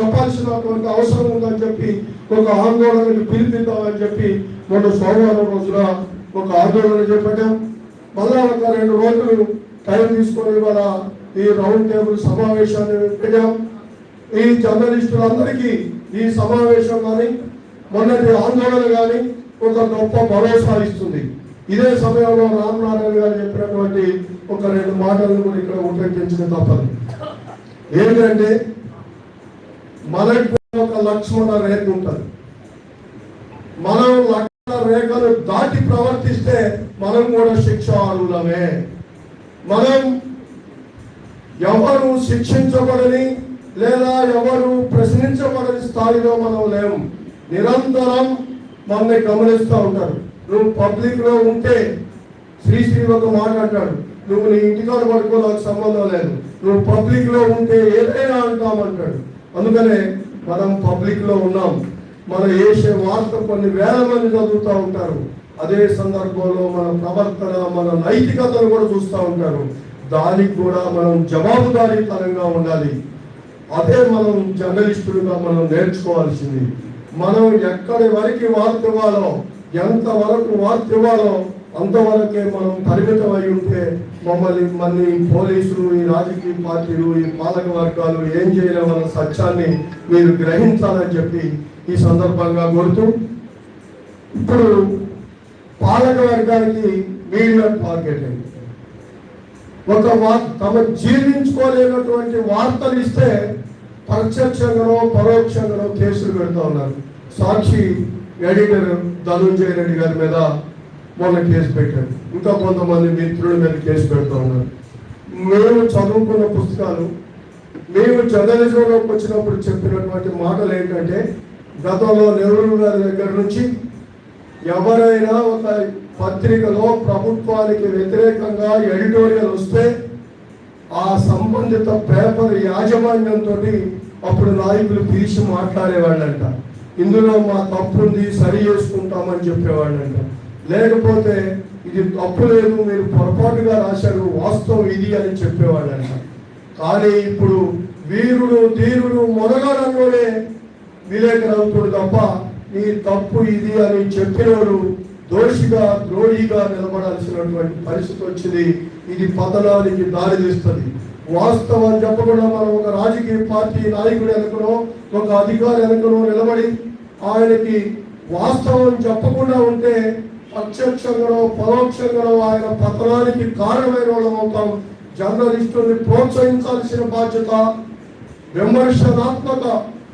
చెప్పాల్సినటువంటి అవసరం ఉందని చెప్పి ఒక ఆందోళనకి పిలిపిద్దామని చెప్పి మొన్న సోమవారం రోజున ఒక ఆందోళన చేపట్టాం. మళ్ళా ఒక రెండు రోజులు టైం తీసుకొని ఇవాళ ఈ రౌండ్ టేబుల్ సమావేశాన్ని పెట్టాం. ఈ జర్నలిస్టులందరికీ ఈ సమావేశం కానీ మొన్నటి ఆందోళన కానీ ఒక గొప్ప భరోసా ఇస్తుంది. ఇదే సమయంలో రామనారాయణ గారు చెప్పినటువంటి ఒక రెండు మాటలను కూడా ఇక్కడ ఉల్లేఖించడం తప్పదు. ఏంటంటే మనకి ఒక లక్ష్మణ రేఖ ఉంటుంది మనం లక్ష్మణ రేఖను దాటి ప్రవర్తిస్తే మనం కూడా శిక్ష మనం ఎవరు శిక్షించబడని లేదా ఎవరు ప్రశ్నించబడని స్థాయిలో మనం లేము నిరంతరం మనల్ని గమనిస్తూ ఉంటారు. నువ్వు పబ్లిక్లో ఉంటే శ్రీశ్రీ ఒక మాట అంటాడు నువ్వు నీ ఇంటికాడ పడుకో నాకు సంబంధం లేదు. నువ్వు పబ్లిక్లో ఉంటే ఏదైనా అంటామంటాడు అందుకనే మనం పబ్లిక్లో ఉన్నాం. మన వేసే వార్త కొన్ని వేల మంది చదువుతూ ఉంటారు. అదే సందర్భంలో మన ప్రవర్తన మన నైతికతను కూడా చూస్తూ ఉంటారు. దానికి కూడా మనం జవాబుదారీతనంగా ఉండాలి. అదే మనం జర్నలిస్టులుగా మనం నేర్చుకోవాల్సింది. మనం ఎక్కడి వరకు వార్త ఇవ్వాలో ఎంతవరకు వార్త ఇవ్వాలో అంతవరకే మనం పరిమితం అయి ఉంటే మమ్మల్ని మళ్ళీ పోలీసులు ఈ రాజకీయ పార్టీలు ఈ పాలక వర్గాలు ఏం చేయలేమన్న సత్యాన్ని మీరు గ్రహించాలని చెప్పి ఈ సందర్భంగా కోరుతూ ఇప్పుడు పాలక వర్గానికి మీడియా టార్గెట్ అయింది ఒక వార్ తమ జీర్ణించుకోలేనటువంటి వార్తలు ఇస్తే ప్రత్యక్షంగానో పరోక్షంగానో కేసులు పెడతా ఉన్నారు. సాక్షి ఎడిటర్ ధనుంజయ రెడ్డి గారి మీద మొన్న కేసు పెట్టారు. ఇంకా కొంతమంది మిత్రుల మీద కేసు పెడుతూ ఉన్నారు. మేము చదువుకున్న పుస్తకాలు మేము జర్నలిజంలోకి వచ్చినప్పుడు చెప్పినటువంటి మాటలు ఏంటంటే గతంలో నెహ్రూ గారి దగ్గర నుంచి ఎవరైనా ఒక పత్రికలో ప్రభుత్వానికి వ్యతిరేకంగా ఎడిటోరియల్ వస్తే ఆ సంబంధిత పేపర్ యాజమాన్యంతో అప్పుడు నాయకులు పిలిచి మాట్లాడేవాళ్ళంట. ఇందులో మా తప్పు ఉంది సరి చేసుకుంటామని చెప్పేవాళ్ళంట. లేకపోతే ఇది తప్పు లేదు మీరు పొరపాటుగా రాశారు వాస్తవం ఇది అని చెప్పేవాళ్ళంట కానీ ఇప్పుడు వీరుడు ధీరుడు మొదలడంలోనే విలేకరవుతుడు తప్ప నీ తప్పు ఇది అని చెప్పినోడు దోషిగా ద్రోహిగా నిలబడాల్సినటువంటి పరిస్థితి వచ్చింది. ఇది పతనానికి దారి తీస్తుంది. వాస్తవం చెప్పకుండా మనం ఒక రాజకీయ పార్టీ నాయకుడు వెనుకనో ఒక అధికారి వెనుకనో నిలబడి ఆయనకి వాస్తవం చెప్పకుండా ఉంటే ప్రత్యక్షంగానో పరోక్షంగానో ఆయన పతనానికి కారణమైన వాళ్ళం అవుతాం జర్నలిస్టుల్ని ప్రోత్సహించాల్సిన బాధ్యత విమర్శనాత్మక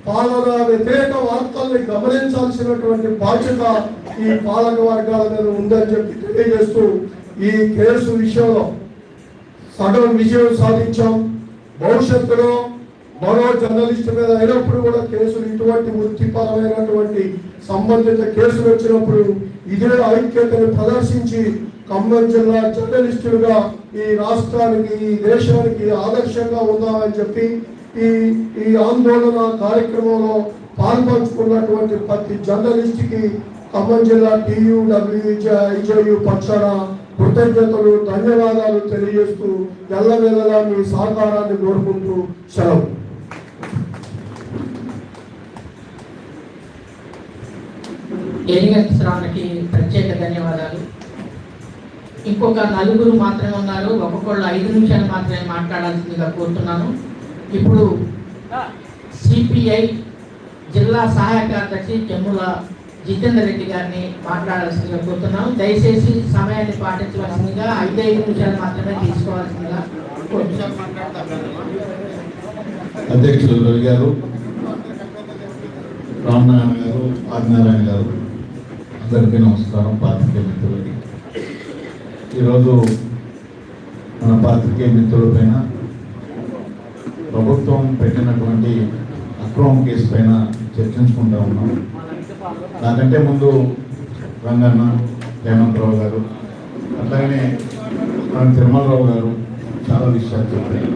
పాలన వ్యతిరేక వార్తల్ని గమనించాల్సినటువంటి బాధ్యత ఈ పాలక వర్గాల మీద ఉందని చెప్పి తెలియజేస్తూ ఈ కేసు విషయంలో సగం విజయం సాధించాం. భవిష్యత్తులో మరో జర్నలిస్ట్ మీద అయినప్పుడు కూడా కేసులు ఇటువంటి వృత్తిపరమైనటువంటి సంబంధిత కేసులు వచ్చినప్పుడు ఇదే ఐక్యతను ప్రదర్శించి ఖమ్మం జిల్లా జర్నలిస్టులుగా ఈ రాష్ట్రానికి ఈ దేశానికి ఆదర్శంగా ఉందామని చెప్పి ఈ ఈ ఆందోళన కార్యక్రమంలో పాల్పంచుకున్నటువంటి ప్రతి జర్నలిస్ట్కి ఖమ్మం జిల్లా టీయుడబ్ల్యూజయు పక్షాన కృతజ్ఞతలు ధన్యవాదాలు తెలియజేస్తూ ఎల్లవేళలా మీ సహకారాన్ని కోరుకుంటూ సెలవు. ఎలిగెన్స్రావునికి ప్రత్యేక ధన్యవాదాలు. ఇంకొక నలుగురు మాత్రమే ఉన్నారు. ఒక్కొక్కళ్ళు ఐదు నిమిషాలు మాత్రమే మాట్లాడాల్సిందిగా కోరుతున్నాను. ఇప్పుడు సిపిఐ జిల్లా సహాయ కార్యదర్శి చెమ్ముల జితేందర్ రెడ్డి గారిని మాట్లాడాల్సిందిగా కోరుతున్నాను. దయచేసి సమయాన్ని పాటించవలసిందిగా ఐదు ఐదు నిమిషాలు మాత్రమే తీసుకోవాల్సిందిగా అధ్యక్షులు రవి గారు రామనారాయణ గారు ఆదినారాయణ గారు. అందరికీ నమస్కారం పాత్రికేయ మిత్రులకి. ఈరోజు మన పాత్రికేయ మిత్రుల పైన ప్రభుత్వం పెట్టినటువంటి అక్రమం కేసు పైన చర్చించుకుంటా ఉన్నాం. దాకంటే ముందు రంగన్న హేమంతరావు గారు అట్లాగనే మన తిరుమలరావు గారు చాలా విషయాలు చెప్పారు.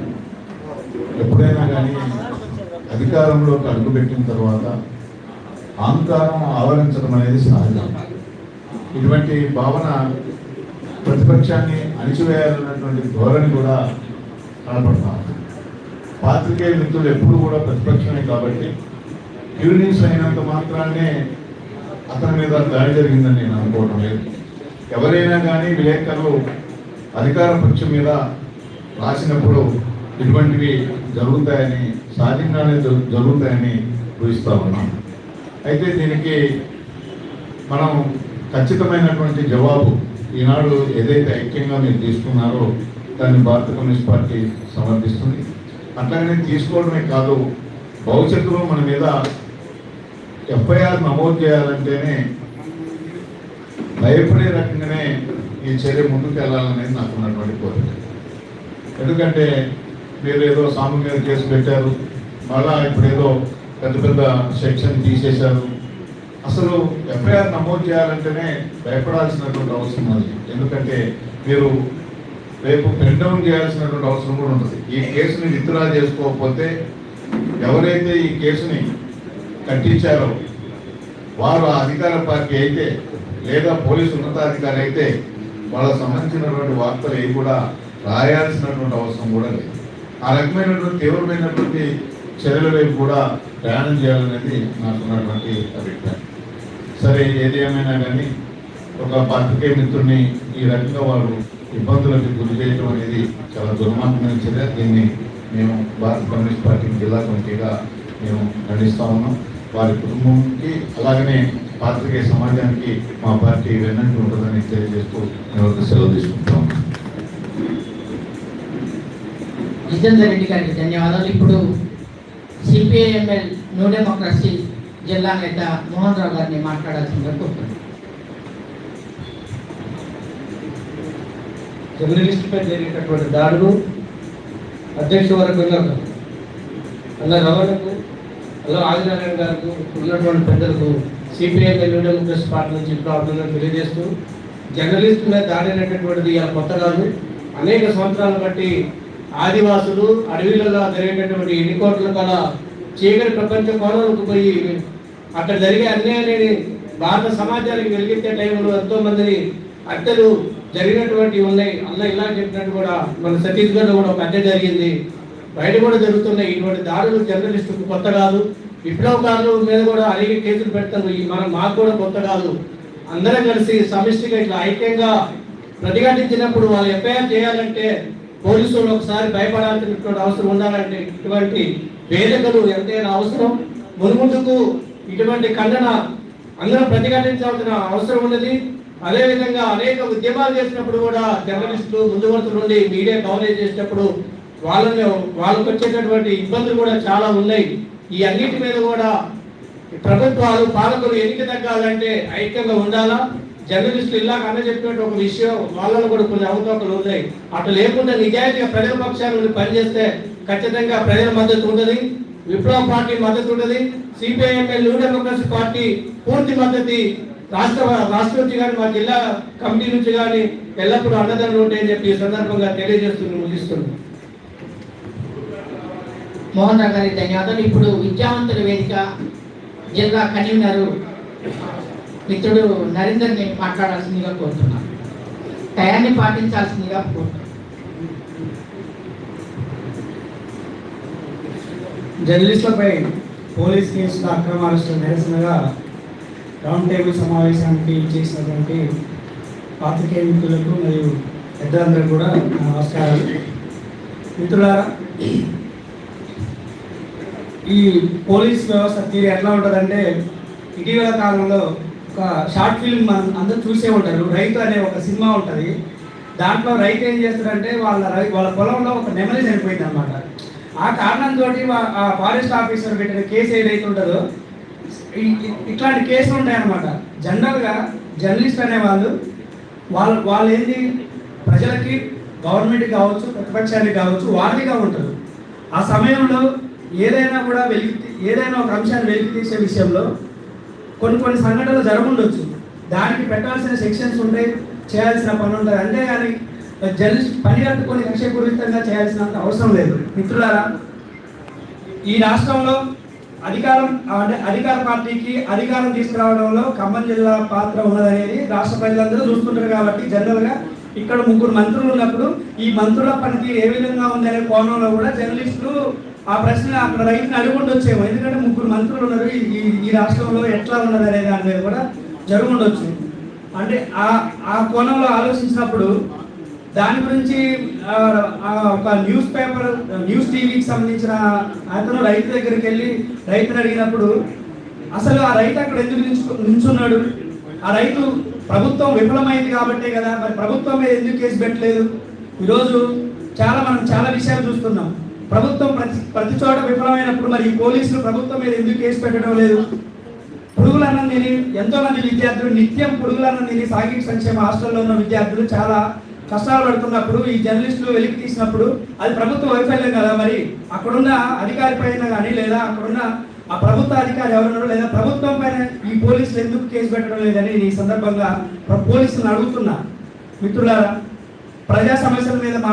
ఎప్పుడైనా కానీ అధికారంలోకి అడుగుపెట్టిన తర్వాత అహంకారం ఆవరించడం అనేది సహజం. ఇటువంటి భావన ప్రతిపక్షాన్ని అణిచివేయాలన్నటువంటి ధోరణి కూడా కనపడతా ఉంది. పాత్రికేయ మిత్రులు ఎప్పుడు కూడా ప్రతిపక్షమే కాబట్టి యూనిస్ అయినంత మాత్రాన్నే అతని మీద దాడి జరిగిందని నేను అనుకోవడం లేదు. ఎవరైనా కానీ విలేకరులు అధికార పక్షం మీద రాసినప్పుడు ఇటువంటివి జరుగుతాయని సహజంగానే జరుగుతాయని ఊహిస్తా ఉన్నాను అయితే దీనికి మనం ఖచ్చితమైనటువంటి జవాబు ఈనాడు ఏదైతే ఐక్యంగా మీరు తీసుకున్నారో దాన్ని భారత కమ్యూనిస్ట్ పార్టీ సమర్థిస్తుంది. అట్లాగనే తీసుకోవడమే కాదు భవిష్యత్తులో మన మీద ఎఫ్ఐఆర్ నమోదు చేయాలంటేనే భయపడే రకంగానే ఈ చర్య ముందుకు వెళ్ళాలనేది నాకు ఉన్నటువంటి కోరిక. ఎందుకంటే మీరు ఏదో సాము మీద కేసు పెట్టారు మళ్ళా ఇప్పుడు ఏదో పెద్ద పెద్ద సెక్షన్ తీసేశారు. అసలు ఎఫ్ఐఆర్ నమోదు చేయాలంటేనే భయపడాల్సినటువంటి అవసరం ఉంది. ఎందుకంటే మీరు రేపు ప్రింట్ డౌన్ చేయాల్సినటువంటి అవసరం కూడా ఉంటుంది. ఈ కేసుని విత్డ్రా చేసుకోకపోతే ఎవరైతే ఈ కేసుని కట్టించారో వారు ఆ అధికార పార్టీ అయితే లేదా పోలీసు ఉన్నతాధికారి అయితే వాళ్ళకు సంబంధించినటువంటి వార్తలు ఏవి కూడా రాయాల్సినటువంటి అవసరం కూడా లేదు. ఆ రకమైనటువంటి తీవ్రమైనటువంటి చర్యల వైపు కూడా ప్రయాణం చేయాలనేది నాకున్నటువంటి అభిప్రాయం. సరే ఏది ఏమైనా కానీ ఒక పాత్రికేయ మిత్రుడిని ఈ రకంగా వారు ఇబ్బందులకు గురి చేయడం అనేది చాలా దుర్మార్గమైన చర్య. దీన్ని మేము భారత కమ్యూనిస్ట్ పార్టీ జిల్లా కమిటీగా మేము ఖండిస్తూ ఉన్నాం. వారి కుటుంబంకి అలాగనే పాత్రికేయ సమాజానికి మా పార్టీ వెన్నంటి ఉంటుందని తెలియజేస్తూ మేము ఒక సెలవు తీసుకుంటాం జితేందర్ రెడ్డి గారికి ధన్యవాదాలు. ఇప్పుడు సిపిఐఎంఎల్ న్యూ డెమోక్రసీ జిల్లా నేత మోహన్ రావు గారిని మాట్లాడాల్సిందిగా కోరుతున్నాను. జర్నలిస్టుపై జరిగినటువంటి దాడులు అధ్యక్ష వరకు వెళ్ళారు అలా రమణకు అలా ఆదినారాయణ గారికి ఉన్నటువంటి పెద్దలకు సిపిఐ న్యూ డెమోక్రసీ పార్టీ నుంచి ఇప్పుడు తెలియజేస్తూ జర్నలిస్టు మీద దాడి అనేటటువంటిది ఇలా కొత్త కాదు. అనేక సంవత్సరాలు బట్టి ఆదివాసులు అడవిలలో జరిగేటటువంటి ఎన్నికోట్ల కల చీకటి ప్రపంచ కోణాలకు పోయి అక్కడ జరిగే అన్యాయాన్ని భారత సమాజానికి వెలిగించే టైంలో ఎంతో మందిని హత్యలు జరిగినటువంటివి ఉన్నాయి. అన్న ఇలా చెప్పినట్టు కూడా మన ఛత్తీస్గఢ్లో కూడా ఒక హత్య జరిగింది. బయట కూడా జరుగుతున్నాయి. ఇటువంటి దాడులు జర్నలిస్టుకు కొత్త కాదు. విప్లవకారుల మీద కూడా అడిగి కేసులు పెడతారు ఈ మనం మాకు కూడా కొత్త కాదు. అందరం కలిసి సమిష్టిగా ఇట్లా ఐక్యంగా ప్రతిఘటించినప్పుడు వాళ్ళు ఎఫ్ఐఆర్ చేయాలంటే పోలీసులు ఒకసారి భయపడాల్సినటువంటి అవసరం ఉండాలంటే ఇటువంటి వేదికలు ఎంతైనా అవసరం. మున్ముందుకు ఇటువంటి ఖండన అందరం ప్రతిఘటించాల్సిన అవసరం ఉన్నది. అదేవిధంగా అనేక ఉద్యమాలు చేసినప్పుడు కూడా జర్నలిస్టులు ముందు వరుస నుండి మీడియా కవరేజ్ చేసినప్పుడు వాళ్ళని వాళ్ళకు వచ్చేటటువంటి ఇబ్బందులు కూడా చాలా ఉన్నాయి. ఈ అన్నిటి మీద కూడా ప్రభుత్వాలు పాలకులు ఎన్నిక తగ్గాలంటే ఐక్యంగా ఉండాలా? జర్నలిస్టులు ఇలా అన్న చెప్పినట్టు ఒక విషయం వాళ్ళలో కూడా కొన్ని అవకాశాలు ఉన్నాయి. అటు లేకుండా నిజాయితీగా ప్రజల పక్షాన్ని పనిచేస్తే ఖచ్చితంగా ప్రజల మద్దతు ఉంటుంది విప్లవ పార్టీ మద్దతు ఉంటుంది సిపిఐఎంఎల్ న్యూ డెమోక్రసీ పార్టీ పూర్తి మద్దతు రాష్ట్ర రాష్ట్ర నుంచి కానీ మా జిల్లా కమిటీ నుంచి కానీ ఎల్లప్పుడూ అన్నదండలు ఉంటాయని చెప్పి ఈ సందర్భంగా తెలియజేస్తూ ముగిస్తున్నాను మోహన్ రావు గారికి ధన్యవాదాలు. ఇప్పుడు విద్యావంతుల వేదిక జిల్లా కన్వీనరు మిత్రుడు నరేందర్ని మాట్లాడాల్సిందిగా కోరుతున్నాను టయాన్ని పాటించాల్సిందిగా కోరుతున్నాను జర్నలిస్టులపై పోలీస్ కేసుల అక్రమ అరెస్టు నిరసనగా రౌండ్ టేబుల్ సమావేశానికి చేసినటువంటి పాత్రికేయ మిత్రులకు మరియు పెద్దలందరూ కూడా నమస్కారాలు. మిత్రులారా ఈ పోలీస్ వ్యవస్థ తీరు ఎట్లా ఉంటుందంటే ఇటీవల కాలంలో ఒక షార్ట్ ఫిల్మ్ మనం అందరూ చూసే ఉంటారు. రైతు అనే ఒక సినిమా ఉంటుంది. దాంట్లో రైతు ఏం చేస్తారంటే వాళ్ళ వాళ్ళ పొలంలో ఒక నెమలి చనిపోయింది అనమాట ఆ కారణంతో ఆ ఫారెస్ట్ ఆఫీసర్ పెట్టిన కేసు ఏదైతే ఉంటుందో ఇట్లాంటి కేసులు ఉంటాయన్నమాట జనరల్గా జర్నలిస్ట్ అనే వాళ్ళు వాళ్ళు వాళ్ళు ఏంటి ప్రజలకి గవర్నమెంట్ కావచ్చు ప్రతిపక్షానికి కావచ్చు వార్తగా ఉంటారు. ఆ సమయంలో ఏదైనా కూడా వెలికి ఏదైనా ఒక అంశాన్ని వెలికి తీసే విషయంలో కొన్ని కొన్ని సంఘటనలు జరగundొచ్చు దానికి పెట్టాల్సిన సెక్షన్స్ ఉంటాయి చేయాల్సిన పని ఉంటుంది. అంతేగాని జర్నలిస్ట్ పని కట్టుకొని లక్ష్యపూరితంగా చేయాల్సినంత అవసరం లేదు. మిత్రులారా ఈ రాష్ట్రంలో అధికారం అంటే అధికార పార్టీకి అధికారం తీసుకురావడంలో ఖమ్మం జిల్లా పాత్ర ఉన్నదనేది రాష్ట్ర ప్రజలందరూ చూస్తుంటారు కాబట్టి జనరల్గా ఇక్కడ ముగ్గురు మంత్రులు ఉన్నప్పుడు ఈ మంత్రుల పనితీరు ఏ విధంగా ఉందనే కోణంలో కూడా జర్నలిస్టులు ఆ ప్రశ్న అక్కడ రైతుని అడుగుండి వచ్చేమో. ఎందుకంటే ముగ్గురు మంత్రులు ఉన్నారు. ఈ- ఈ రాష్ట్రంలో ఎట్లా ఉన్నది అనే దాని మీద కూడా జరుగుండొచ్చు అంటే ఆ ఆ కోణంలో ఆలోచించినప్పుడు దాని గురించి ఒక న్యూస్ పేపర్ న్యూస్ టీవీకి సంబంధించిన అతను రైతు దగ్గరికి వెళ్ళి రైతుని అడిగినప్పుడు అసలు ఆ రైతు అక్కడ ఎందుకు నించున్నాడు ఆ రైతు ప్రభుత్వం విఫలమైంది కాబట్టే కదా. మరి ప్రభుత్వం మీద ఎందుకు కేసు పెట్టలేదు? ఈరోజు చాలా మనం చాలా విషయాలు చూస్తున్నాం. ప్రభుత్వం ప్రతి ప్రతి చోట విఫలమైనప్పుడు మరి ఈ పోలీసులు ప్రభుత్వం మీద ఎందుకు కేసు పెట్టడం లేదు? పురుగులన్నం తిని ఎంతో మంది విద్యార్థులు నిత్యం పురుగులన్నం తిని సాంఘిక సంక్షేమ హాస్టల్లో ఉన్న విద్యార్థులు చాలా కష్టాలు పడుతున్నప్పుడు ఈ జర్నలిస్టులు వెలికి తీసినప్పుడు అది ప్రభుత్వ వైఫల్యం కదా మరి? అక్కడున్న అధికారి పైన కానీ లేదా అక్కడున్న ఆ ప్రభుత్వ అధికారి ఎవరున్నారో లేదా ప్రభుత్వం పైన ఈ పోలీసులు ఎందుకు కేసు పెట్టడం లేదని ఈ సందర్భంగా పోలీసులను అడుగుతున్నా. మిత్రులారా ప్రజా సమస్యల మీద మా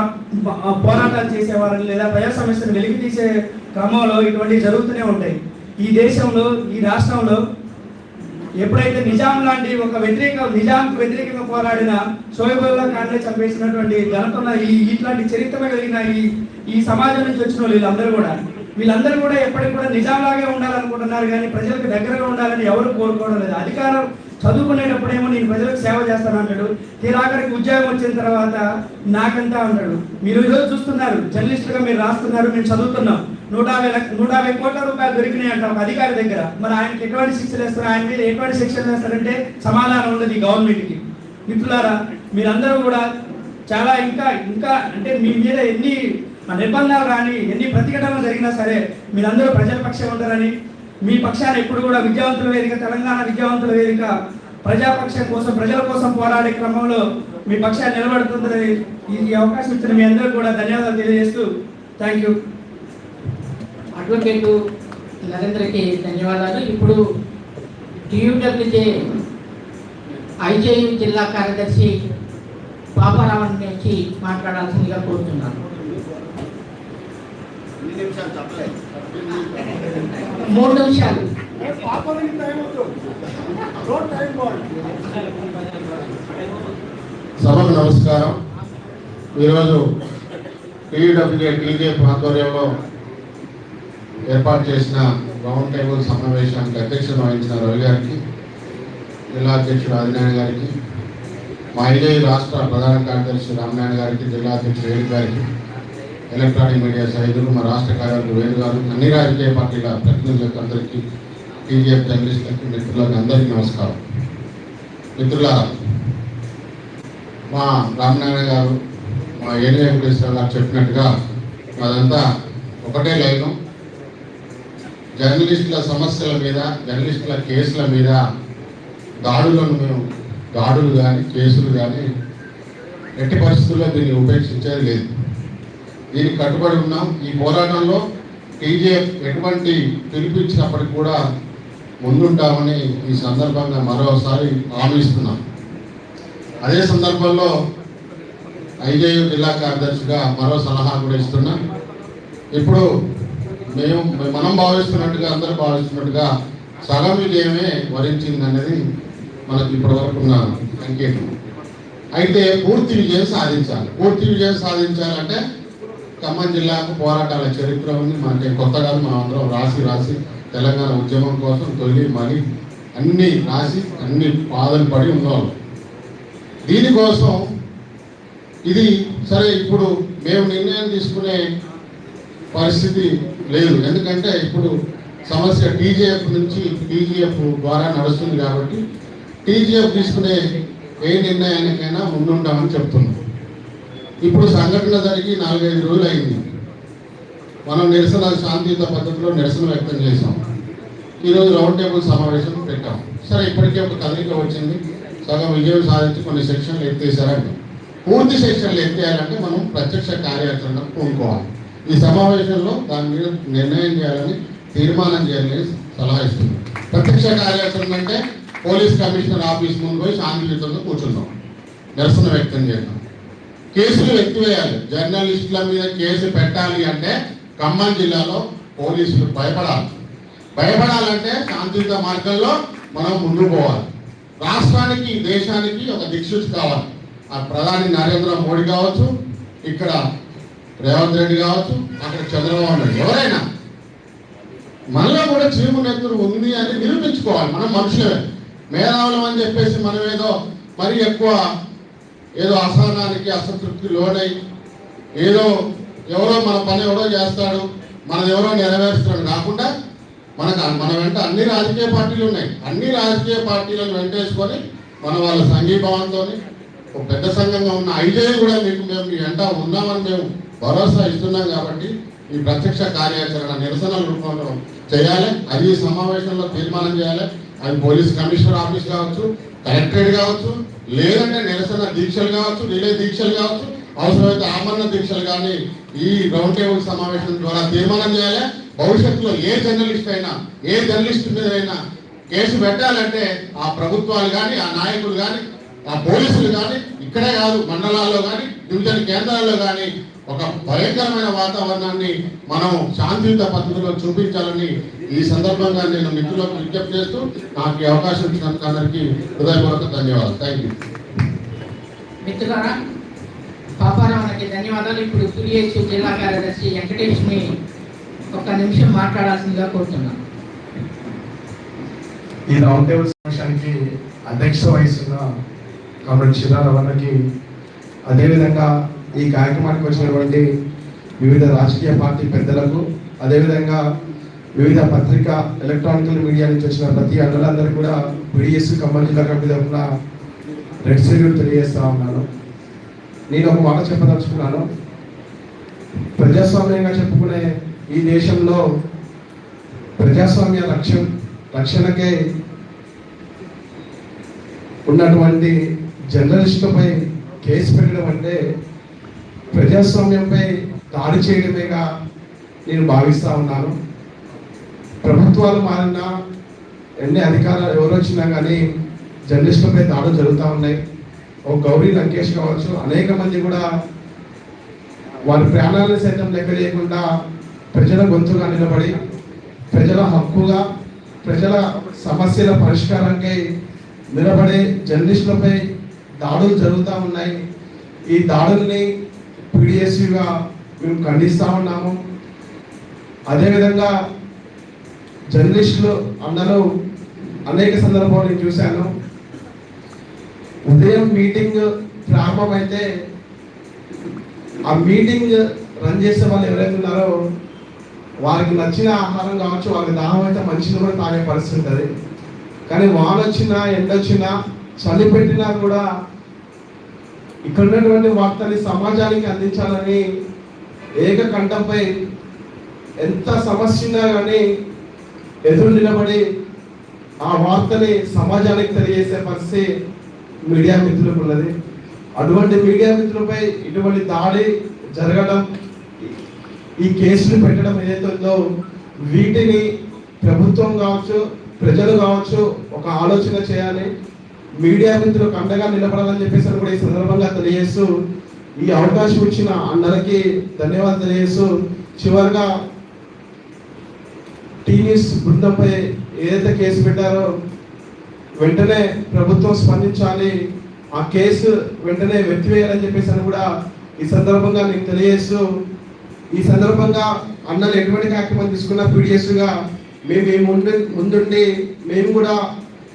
పోరాటాలు చేసేవారని లేదా ప్రజా సమస్యలు వెలికి తీసే క్రమంలో ఇటువంటివి జరుగుతూనే ఉంటాయి. ఈ దేశంలో ఈ రాష్ట్రంలో ఎప్పుడైతే నిజాం లాంటి ఒక వ్యతిరేక నిజాం వ్యతిరేకంగా పోరాడిన షోయబుల్లా ఖాన్నే చంపేసినటువంటి ఘనత ఈ ఇట్లాంటి చరిత్రమే కలిగిన ఈ ఈ సమాజం నుంచి వచ్చిన వాళ్ళు వీళ్ళందరూ కూడా. వీళ్ళందరూ కూడా ఎప్పటికి కూడా నిజాంలాగే ఉండాలనుకుంటున్నారు కానీ ప్రజలకు దగ్గరగా ఉండాలని ఎవరు కోరుకోవడం లేదు. అధికారం చదువుకునేటప్పుడేమో నేను ప్రజలకు సేవ చేస్తాను అంటాడు. తీరాఖరికి ఉద్యోగం వచ్చిన తర్వాత నాకంతా అంటాడు. మీరు ఈరోజు చూస్తున్నారు జర్నలిస్టుగా మీరు రాస్తున్నారు మేము చదువుతున్నాం. నూట యాభై లక్ష- నూట యాభై కోట్ల రూపాయలు దొరికినాయి అంట ఒక అధికారి దగ్గర. మరి ఆయనకి ఎటువంటి శిక్షలు వేస్తారు? ఆయన మీద ఎటువంటి శిక్షలు వేస్తారంటే సమాధానం ఉండదు ఈ గవర్నమెంట్కి. మిత్రులారా మీరందరూ కూడా చాలా ఇంకా ఇంకా అంటే మీ మీద ఎన్ని నిబంధనలు రాని ఎన్ని ప్రతిఘటనలు జరిగినా సరే మీరందరూ ప్రజల పక్షం ఉంటారని మీ పక్షాన ఎప్పుడు కూడా విద్యావంతుల వేదిక తెలంగాణ విద్యావంతుల వేదిక ప్రజాపక్షం కోసం ప్రజల కోసం పోరాడే క్రమంలో మీ పక్షాన్ని నిలబడుతుందని ఈ అవకాశం ఇచ్చిన మీ అందరూ కూడా ధన్యవాదాలు తెలియజేస్తూ థ్యాంక్ యూ అడ్వకేటు నరేంద్రకి ధన్యవాదాలు. ఇప్పుడు టీయూడబ్ల్యూజే ఐజేయు జిల్లా కార్యదర్శి పాపారావణ్ నుంచి మాట్లాడాల్సిందిగా కోరుతున్నాను. మూడు నిమిషాలు. సభకు నమస్కారం. ఈరోజు టీడబ్ల్యూఏ టీజేపీ ఆధ్వర్యంలో ఏర్పాటు చేసిన రౌండ్ టేబుల్ సమావేశానికి అధ్యక్షత వహించిన రవి గారికి జిల్లా అధ్యక్షుడు ఆదినారాయణ గారికి మా ఇదే రాష్ట్ర ప్రధాన కార్యదర్శి రామనారాయణ గారికి జిల్లా అధ్యక్షుడు వేణు గారికి ఎలక్ట్రానిక్ మీడియా సైదులు మా రాష్ట్ర కార్యదర్శి వేణు గారు అన్ని రాజకీయ పార్టీల ప్రతినిధులకు అందరికీ టీజీఎఫ్ జర్నలిస్టులకు మిత్రులకు అందరికీ నమస్కారం. మిత్రుల మా రామనారాయణ గారు మా ఏని వెంకటేశ్వర గారు చెప్పినట్టుగా అదంతా ఒకటే లైను. జర్నలిస్టుల సమస్యల మీద జర్నలిస్టుల కేసుల మీద దాడులను మేము దాడులు కానీ కేసులు కానీ ఎట్టి పరిస్థితుల్లో దీన్ని ఉపేక్షించేది లేదు. దీనికి కట్టుబడి ఉన్నాం. ఈ పోరాటంలో టీజేఎఫ్ ఎటువంటి పిలిపించినప్పటికి కూడా ముందుంటామని ఈ సందర్భంగా మరోసారి హామీస్తున్నాం. అదే సందర్భంలో ఐజేయు జిల్లా కార్యదర్శిగా మరో సలహా కూడా ఇస్తున్నా. ఇప్పుడు మేము మనం భావిస్తున్నట్టుగా అందరూ భావిస్తున్నట్టుగా సగం విజయమే వరించింది అనేది మనకి ఇప్పటివరకు ఉన్న సంకేతం. అయితే పూర్తి విజయం సాధించాలి. పూర్తి విజయం సాధించాలంటే ఖమ్మం జిల్లాకు పోరాటాల చరిత్ర ఉంది. మనకి కొత్తగా మనం అందరం రాసి రాసి తెలంగాణ ఉద్యమం కోసం తొలి మలి అన్నీ రాసి అన్ని బాధలు పడి ఉన్నవాళ్ళు. దీనికోసం ఇది సరే ఇప్పుడు మేము నిర్ణయం తీసుకునే పరిస్థితి లేదు. ఎందుకంటే ఇప్పుడు సమస్య టీజీఎఫ్ నుంచి టీజీఎఫ్ ద్వారా నడుస్తుంది కాబట్టి టీజీఎఫ్ తీసుకునే ఏ నిర్ణయానికైనా ముందుంటామని చెప్తున్నాం. ఇప్పుడు సంఘటన జరిగి నాలుగైదు రోజులు అయింది మనం నిరసన శాంతియుత పద్ధతిలో నిరసన వ్యక్తం చేసాం ఈరోజు రౌండ్ టేబుల్ సమావేశం పెట్టాం. సరే ఇప్పటికే ఒక కదలిక వచ్చింది. సగం విజయం సాధించి కొన్ని సెక్షన్లు ఎత్తేసారండి. పూర్తి సెక్షన్లు ఎత్తేయాలంటే మనం ప్రత్యక్ష కార్యాచరణ పూనుకోవాలి. ఈ సమావేశంలో దాని మీద నిర్ణయం చేయాలని తీర్మానం చేయాలని సలహా ఇస్తుంది ప్రత్యక్ష కార్యాచరణ అంటే పోలీస్ కమిషనర్ ఆఫీస్ ముందు పోయి శాంతియుతంగా కూర్చున్నాం నిరసన వ్యక్తం చేద్దాం. కేసులు ఎత్తివేయాలి జర్నలిస్టుల మీద కేసు పెట్టాలి అంటే ఖమ్మం జిల్లాలో పోలీసులు భయపడాలి. భయపడాలంటే శాంతియుత మార్గంలో మనం ముందుకు పోవాలి. రాష్ట్రానికి దేశానికి ఒక దిక్సూచి కావాలి. ఆ ప్రధాని నరేంద్ర మోడీ కావచ్చు ఇక్కడ రేవంత్ రెడ్డి కావచ్చు అక్కడ చంద్రబాబు నాయుడు. ఎవరైనా మనలో కూడా చీము నెత్తురు ఉంది అని నిరూపించుకోవాలి. మనం మనుషులే మేధావులం అని చెప్పేసి మనం ఏదో మరి ఎక్కువ ఏదో అసహనానికి అసంతృప్తి లోనై ఏదో ఎవరో మన పని ఎవరో చేస్తాడు మనది ఎవరో నెరవేరుస్తాడు. కాకుండా మనకు మన వెంట అన్ని రాజకీయ పార్టీలు ఉన్నాయి. అన్ని రాజకీయ పార్టీలను వెంటేసుకొని మన వాళ్ళ సంఘీభావంతో ఒక పెద్ద సంఘంగా ఉన్న ఐదే కూడా మీకు మేము మీ వెంట ఉన్నామని మేము భరోసా ఇస్తున్నాం కాబట్టి ఈ ప్రత్యక్ష కార్యాచరణ నిరసన రూపంలో చేయాలి. అది సమావేశంలో తీర్మానం చేయాలి. అది పోలీస్ కమిషనర్ ఆఫీస్ కావచ్చు కలెక్టరేట్ కావచ్చు లేదంటే నిరసన దీక్షలు కావచ్చు నిలయ దీక్షలు కావచ్చు అవసరమైతే ఆమరణ దీక్షలు కానీ ఈ రౌండ్ టేబుల్ సమావేశం ద్వారా తీర్మానం చేయాలి. భవిష్యత్తులో ఏ జర్నలిస్ట్ అయినా ఏ జర్నలిస్ట్ మీద అయినా కేసు పెట్టాలంటే ఆ ప్రభుత్వాలు కానీ ఆ నాయకులు కానీ ఆ పోలీసులు కానీ ఇక్కడే కాదు మండలాల్లో కానీ డివిజన్ కేంద్రాల్లో కానీ ఒక భయంకరమైన వాతావరణాన్ని మనం శాంతియుత పద్ధతిలో చూపించాలని ఈ సందర్భంగా నేను మిత్రులకు విజ్ఞప్తి చేస్తూ నాకు ఈ అవకాశం ఇచ్చినందుకు అందరికీ హృదయపూర్వక ధన్యవాదాలు. థ్యాంక్ యూ మిత్రులారా పాపారావునికి ధన్యవాదాలు. ఇప్పుడు పిడిఎస్ జిల్లా కార్యదర్శి వెంకటేష్ని ఒక నిమిషం మాట్లాడాల్సిందిగా కోరుతున్నాను. ఈ రౌండ్ టేబుల్ సమావేశానికి అధ్యక్ష వహిస్తున్న కామ్రేడ్ శిరా రవణకి అదేవిధంగా ఈ కార్యక్రమానికి వచ్చినటువంటి వివిధ రాజకీయ పార్టీ పెద్దలకు అదేవిధంగా వివిధ పత్రిక ఎలక్ట్రానికల్ మీడియా నుంచి వచ్చిన ప్రతి అన్నలందరూ కూడా పిడిఎస్ ఖమ్మం జిల్లా కమిటీ తరఫున రెడ్ సెల్యూట్ తెలియజేస్తా ఉన్నాను. నేను ఒక మాట చెప్పదలుచుకున్నాను. ప్రజాస్వామ్యంగా చెప్పుకునే ఈ దేశంలో ప్రజాస్వామ్య లక్ష్యం రక్షణకే ఉన్నటువంటి జర్నలిస్టులపై కేసు పెట్టడం అంటే ప్రజాస్వామ్యంపై దాడి చేయడమేగా నేను భావిస్తూ ఉన్నాను. ప్రభుత్వాలు మారినా ఎన్ని అధికారాలు ఎవరు వచ్చినా కానీ జర్నలిస్టులపై దాడులు జరుగుతూ ఉన్నాయి. ఒక గౌరీ లంకేష్ కావచ్చు అనేక మంది కూడా వారి ప్రాణాలను సైతం లెక్క చేయకుండా ప్రజల గొంతుగా నిలబడి ప్రజల హక్కుగా ప్రజల సమస్యల పరిష్కారంకై నిలబడే జర్నలిస్టులపై దాడులు జరుగుతూ ఉన్నాయి. ఈ దాడుల్ని పీడిఎస్యుగా మేము ఖండిస్తూ ఉన్నాము. అదేవిధంగా జర్నలిస్టులు అందరూ అనేక సందర్భాలు నేను చూశాను. ఉదయం మీటింగ్ ప్రారంభమైతే ఆ మీటింగ్ రన్ చేసే వాళ్ళు ఎవరైతే ఉన్నారో వారికి నచ్చిన ఆహారం కావచ్చు వారికి దాహం అయితే మంచిది కూడా తాగే పరిస్థితి ఉంటుంది. కానీ వానొచ్చినా ఎండొచ్చినా చలి పెట్టినా కూడా ఇక్కడ ఉన్నటువంటి వార్తని సమాజానికి అందించాలని ఏకకంఠంపై ఎంత సమస్య ఉన్నా కానీ ఎదురు నిలబడి ఆ వార్తని సమాజానికి తెలియజేసే పరిస్థితి మీడియా మిత్రులకు ఉన్నది. అటువంటి మీడియా మిత్రులపై ఇటువంటి దాడి జరగడం ఈ కేసులు పెట్టడం ఏదైతే ఉందో వీటిని ప్రభుత్వం కావచ్చు ప్రజలు కావచ్చు ఒక ఆలోచన చేయాలి. మీడియా మిత్రులకు అండగా నిలబడాలని చెప్పేసి కూడా ఈ సందర్భంగా తెలియజేస్తూ ఈ అవకాశం ఇచ్చిన అందరికీ ధన్యవాదాలు తెలియజేస్తూ చివరిగా టీనీస్ బృందంపై ఏదైతే కేసు పెట్టారో వెంటనే ప్రభుత్వం స్పందించాలి ఆ కేసు వెంటనే వెత్తివేయాలని చెప్పేసి అని కూడా ఈ సందర్భంగా నేను తెలియజేస్తూ ఈ సందర్భంగా అన్నలు ఎటువంటి కార్యక్రమం తీసుకున్న పీడిఎస్గా మేము ముందు ముందుండి మేము కూడా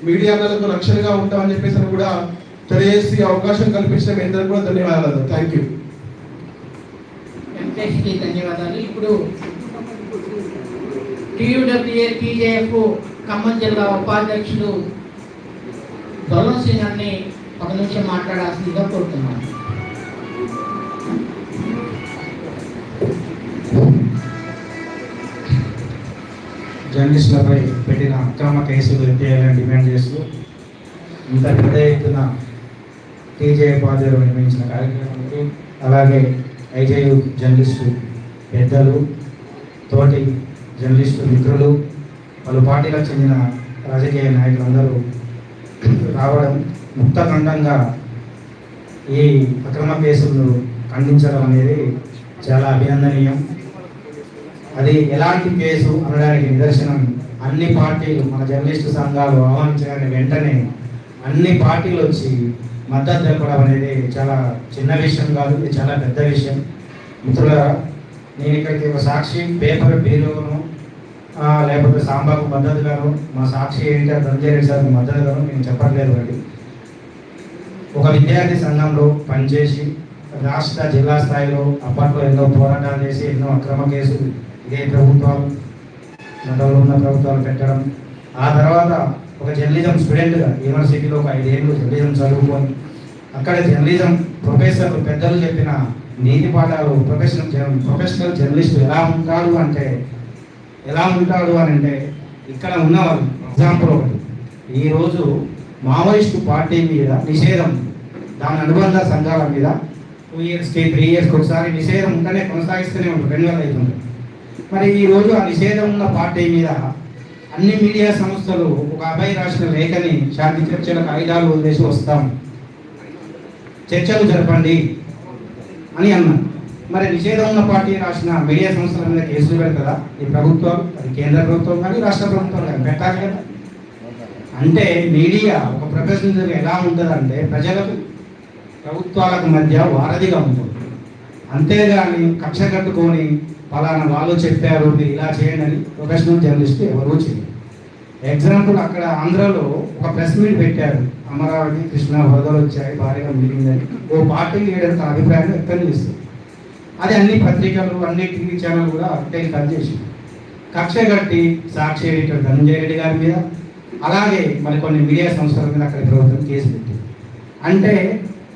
మీడియాలకు రక్షణగా ఉంటామని చెప్పేసి కూడా తెలియజేసి అవకాశం కల్పించిన మీ అందరికీ కూడా ధన్యవాదాలు. థ్యాంక్ యూ వెంకటేష్కి ధన్యవాదాలు. ఇప్పుడు టీయూడబ్ల్యూఏ టీజేఎఫ్ ఖమ్మం జిల్లా ఉపాధ్యక్షుడు దొలం సింగ్ అన్ని ఒక నిమిషం మాట్లాడాల్సిందిగా కోరుతున్నాను. జర్నలిస్టులపై పెట్టిన అక్రమ కేసులు ఎత్తేయాలని డిమాండ్ చేస్తూ ఇంత పెద్ద ఎత్తున టీజే ఉపాధ్యాయులు నిర్మించిన కార్యక్రమానికి అలాగే ఐజేయు జర్నలిస్టు పెద్దలు తోటి జర్నలిస్టు మిత్రులు పలు పార్టీలకు చెందిన రాజకీయ నాయకులందరూ రావడం ముక్తఖండంగా ఈ అక్రమ కేసులను ఖండించడం అనేది చాలా అభినందనీయం. అది ఎలాంటి కేసు అనడానికి నిదర్శనం? అన్ని పార్టీలు మన జర్నలిస్టు సంఘాలు ఆహ్వానించగానే వెంటనే అన్ని పార్టీలు వచ్చి మద్దతు తెలపడం అనేది చాలా చిన్న విషయం కాదు ఇది చాలా పెద్ద విషయం. మిత్రులారా నేను ఇక్కడికి ఒక సాక్షి పేపర్ బీరోను లేకపోతే సాంబాకు మద్దతుగాను మా సాక్షి ఏంటి ధనంజయ సార్ మద్దతు మద్దతుగాను నేను చెప్పట్లేదు అండి ఒక విద్యార్థి సంఘంలో పనిచేసి రాష్ట్ర జిల్లా స్థాయిలో అప్పట్లో ఎన్నో పోరాటాలు చేసి ఎన్నో అక్రమ కేసులు ఇదే ప్రభుత్వాలు గతంలో ఉన్న ప్రభుత్వాలు పెట్టడం. ఆ తర్వాత ఒక జర్నలిజం స్టూడెంట్గా యూనివర్సిటీలో ఒక ఐదేళ్ళు జర్నలిజం చదువుకొని అక్కడ జర్నలిజం ప్రొఫెసర్ పెద్దలు చెప్పిన నీతి పాఠాలు ప్రొఫెషనల్ ప్రొఫెషనల్ జర్నలిస్ట్ ఎలా ఉంటాడు అంటే ఎలా ఉంటాడు అని అంటే ఇక్కడ ఉన్నవాళ్ళు ఎగ్జాంపుల్ ఒకటి ఈరోజు మావోయిస్టు పార్టీ మీద నిషేధం దాని అనుబంధ సంఘాల మీద టూ ఇయర్స్కి త్రీ ఇయర్స్కి ఒకసారి నిషేధం ఉంటేనే కొనసాగిస్తూనే ఉంటుంది రెండు వేల అవుతుంది మరి ఈ రోజు ఆ నిషేధం ఉన్న పార్టీ మీద అన్ని మీడియా సంస్థలు ఒక అభయ రాసిన లేఖని శాంతి చర్చలకు ఆయుధాలు వదిలేసి వస్తాం. చర్చలు జరపండి అని అన్నారు మరి నిషేధం ఉన్న పార్టీ రాసిన మీడియా సంస్థల మీద కేసులు పెడతారా? ఈ ప్రభుత్వం అది కేంద్ర ప్రభుత్వం కానీ రాష్ట్ర ప్రభుత్వం కానీ పెట్టాలి కదా. అంటే మీడియా ఒక ప్రొఫెషనల్ ఎలా ఉంటుందంటే ప్రజలకు ప్రభుత్వాలకు మధ్య వారధిగా ఉంటుంది. అంతేగాని కక్ష కట్టుకొని ఫలానా వాళ్ళు చెప్పారు మీరు ఇలా చేయండి అని ప్రొఫెషనల్ జర్నలిస్ట్ ఎవరూ చేయరు ఎగ్జాంపుల్ అక్కడ ఆంధ్రాలో ఒక ప్రెస్ మీట్ పెట్టారు. అమరావతి కృష్ణ వరదలు వచ్చాయి భారీగా మిగిలిందని ఓ పార్టీ లీడర్ తన అభిప్రాయాన్ని వ్యక్తం చేస్తుంది అది అన్ని పత్రికలు అన్ని టీవీ ఛానల్ కూడా టెలికాస్ట్ చేసింది. కక్ష కట్టి సాక్షి ఎడిటర్ ధనంజయ రెడ్డి గారి మీద అలాగే మరి కొన్ని మీడియా సంస్థల మీద అక్కడ ప్రభుత్వం కేసు పెట్టింది. అంటే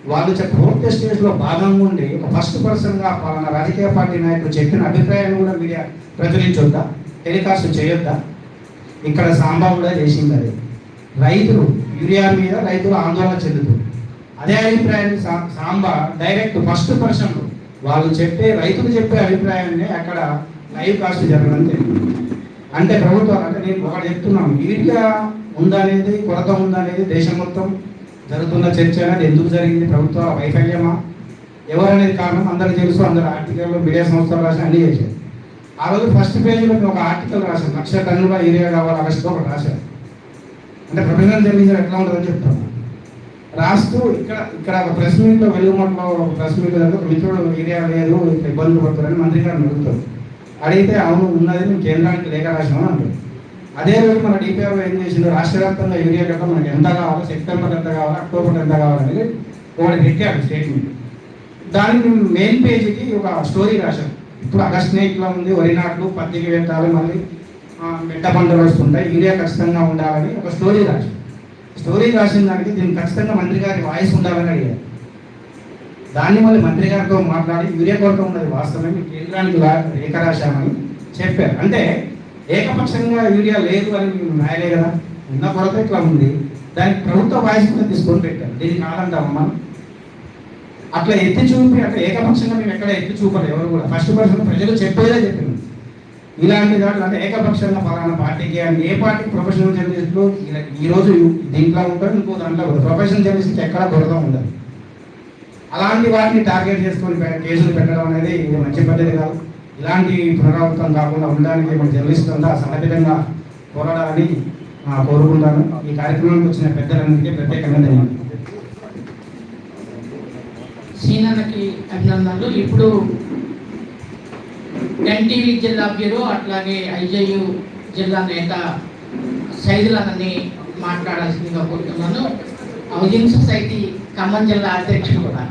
వాళ్ళు చెప్ప ఫోర్త్ స్టేజ్లో భాగంగా ఉండి ఒక ఫస్ట్ పర్సన్గా పాలన రాజకీయ పార్టీ నాయకులు చెప్పిన అభిప్రాయాన్ని కూడా మీడియా ప్రచురించొద్దా? టెలికాస్ట్ చేయొద్దా? ఇక్కడ సాంబా కూడా చేసింది అది. రైతులు యూరియా మీద రైతులు ఆందోళన చెందుతారు అదే అభిప్రాయాన్ని సా- సాంబా డైరెక్ట్ ఫస్ట్ పర్సన్ వాళ్ళు చెప్పే రైతులు చెప్పే అభిప్రాయాన్ని అక్కడ లైవ్ కాస్ట్ జరగడం తెలియదు అంటే ప్రభుత్వాలు అంటే నేను ఒకటి చెప్తున్నాను. యూరియా ఉందనేది కొరత ఉందనేది దేశం మొత్తం జరుగుతున్న చర్చ అనేది ఎందుకు జరిగింది ప్రభుత్వ వైఫల్యమా? ఎవరనేది కారణం అందరికి తెలుసు అందరు ఆర్టికల్లో మీడియా సంస్థలు రాసి అన్ని చేశారు. ఆ రోజు ఫస్ట్ పేజీలో ఒక ఆర్టికల్ రాశాను లక్ష టన్నుల ఏరియా కావాలి ఆగస్టులో ఒకటి రాశారు అంటే ప్రొఫెషనల్ జర్నలిజం ఎట్లా ఉంటుందని చెప్తాను. రాస్తూ ఇక్కడ ఇక్కడ ఒక ప్రెస్ మీట్లో వెలుగుమట్లో ఒక ప్రెస్ మీట్ ఒక మిత్రుడు ఏరియా లేదు ఇట్లా ఇబ్బందులు పడుతున్నారని మంత్రి గారు అడుగుతారు అడిగితే అవును ఉన్నది మేము కేంద్రానికి లేఖ రాసినామని అంటారు. అదే రోజు మన డిపిఆర్ఓ ఏం చేసిండు రాష్ట్ర వ్యాప్తంగా యూరియా గట్ట మనకి ఎంత కావాలి సెప్టెంబర్ ఎంత కావాలి అక్టోబర్ ఎంత కావాలనేది ఒకటి పెట్టాడు స్టేట్మెంట్. దానికి మెయిన్ పేజీకి ఒక స్టోరీ రాశాం ఇప్పుడు ఆగస్ట్ ఇట్లా ఉంది వరి నాట్లు పత్తికి పెట్టాలి మళ్ళీ మెట్ట పంటలు వస్తుంటాయి యూరియా ఖచ్చితంగా ఉండాలని ఒక స్టోరీ రాశాం స్టోరీ రాసిన దానికి దీనికి ఖచ్చితంగా మంత్రి గారి వాయిస్ ఉండాలని అడిగారు. దాన్ని మళ్ళీ మంత్రి గారితో మాట్లాడి యూరియా కొరత ఉన్నది వాస్తవమే కేంద్రానికి రేఖ రాశామని చెప్పారు. అంటే ఏకపక్షంగా యూరియా లేదు అని మేము రాయలే కదా. ఉన్న కొరత ఇట్లా ఉంది. దానికి ప్రభుత్వ వాయిస్ కూడా తీసుకొని పెట్టారు. దీనికి కాదంటామా మనం అట్లా ఎత్తి చూపి అట్లా ఏకపక్షంగా మేము ఎక్కడ ఎత్తి చూపలేదు ఎవరు కూడా. ఫస్ట్ పర్సన్ ప్రజలు చెప్పేదే చెప్పింది. ఇలాంటి దాంట్లో అంటే ఏకపక్షంగా పలానా పార్టీకి అని ఏ పార్టీ ప్రొఫెషనల్ జర్నలిస్టులు ఈరోజు దీంట్లో ఉంటారు ఇంకో దాంట్లో ప్రొఫెషనల్ జర్నలిస్ట్ ఎక్కడ దొరద ఉండదు. అలాంటి వాటిని టార్గెట్ చేసుకొని కేసులు పెట్టడం అనేది ఇది మంచి పద్ధతి కాదు. ఇలాంటి పునరావృతం కాకుండా ఉండడానికి మనం జర్నలిస్టులంతా సహజంగా కోరడాలని కోరుకుంటాను. ఈ కార్యక్రమానికి వచ్చిన పెద్దలందరికీ ప్రత్యేకంగా ధన్యవాదాలు. సీనన్నకి అభినందనలు. ఇప్పుడు ఎన్టీవీ జిల్లా పేరు అట్లాగే ఐజయు జిల్లా నేత సైదులన్నని మాట్లాడాల్సిందిగా కోరుతున్నాను. హౌజింగ్ సొసైటీ ఖమ్మం జిల్లా అధ్యక్షుడు కూడా.